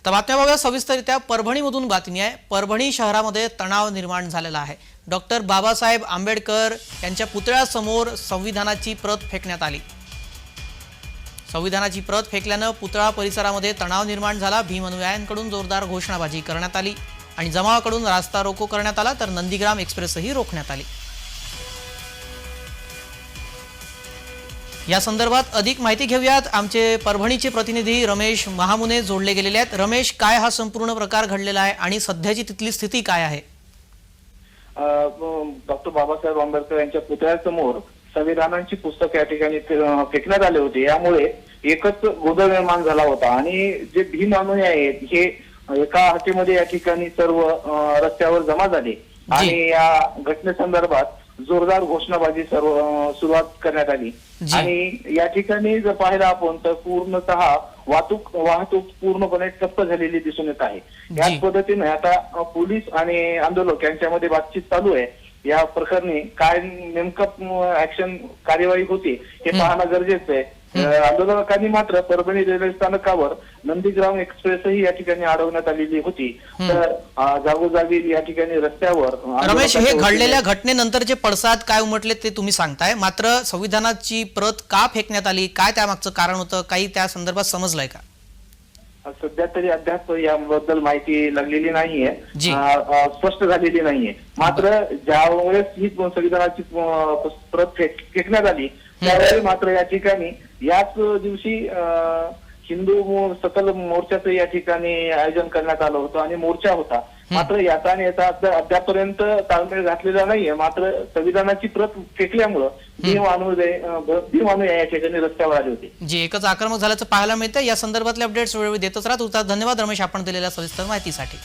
आता बातम्या बघा सविस्तरित्या. परभणीमधून बातमी आहे. परभणी शहरामध्ये तणाव निर्माण झालेला आहे. डॉक्टर बाबासाहेब आंबेडकर यांच्या पुतळ्यासमोर संविधानाची प्रत फेकण्यात आली. संविधानाची प्रत फेकल्यानं पुतळा परिसरामध्ये तणाव निर्माण झाला. भीम अनुयायांकडून जोरदार घोषणाबाजी करण्यात आली. आणि जमावाकडून रास्ता रोको करण्यात आला तर नंदीग्राम एक्सप्रेसही रोखण्यात आली. या संदर्भात अधिक माहिती घेऊयात. आमचे परभणीचे प्रतिनिधी रमेश महामुने जोडले गेलेले आहेत. रमेश काय हा संपूर्ण प्रकार घडलेला आहे आणि सध्याची तिथली स्थिती काय आहे? डॉक्टर बाबासाहेब आंबेडकर यांच्या पुतळ्यासमोर संविधानांची पुस्तक या ठिकाणी फेकण्यात आले होते. यामुळे एकच गोंधळ निर्माण झाला होता. आणि जे भीम अनुयायी आहेत हे एका हातीमध्ये या ठिकाणी सर्व रस्त्यावर जमा झाले. आणि या घटनेसंदर्भात जोरदार घोषणाबाजी सर्व सुरुवात करण्यात आली. आणि या ठिकाणी जर पाहिलं आपण तर पूर्णतः वाहतूक वाहतूक पूर्णपणे ठप्प झालेली दिसून येत आहे. याच पद्धतीने आता पोलीस आणि आंदोलक यांच्यामध्ये बातचीत चालू आहे. या प्रकरणी काय नेमकं ऍक्शन कार्यवाही होती हे पाहणं गरजेचं आहे. आंदोलकांनी मात्र परभणी रेल्वे स्थानकावर नंदीग्राम एक्सप्रेसही या ठिकाणी अडवण्यात आलेली होती. तर जागोजागी या ठिकाणी रस्त्यावर रमेश हे घडलेल्या घटनेनंतरचे पडसाद काय उमटले ते तुम्ही सांगताय. मात्र संविधानाची प्रत का फेकण्यात आली? काय त्यामागचं कारण होतं? काही त्या संदर्भात समजलंय का? सध्या तरी अद्याप याबद्दल माहिती लागलेली नाहीये. स्पष्ट झालेली नाहीये. मात्र ज्यावेळेस ही संविधानाची प्रत फेक- फेकण्यात आली त्यावेळी मात्र या ठिकाणी याच दिवशी हिंदू सकल मोर्चाचं या ठिकाणी आयोजन करण्यात आलं होतं आणि मोर्चा होता. मात्र याचा आणि याचा अद्या- अद्यापर्यंत ताळमेळ घातलेला नाहीये. मात्र संविधानाची प्रत फेकल्यामुळं भीम भीम या ठिकाणी रस्त्यावर आले होते. जे एकच आक्रमक झाल्याचं पाहायला मिळतं या संदर्भातले अपडेट्स वेळोवेळी देतच राहत होता. धन्यवाद रमेश आपण दिलेल्या सविस्तर माहितीसाठी.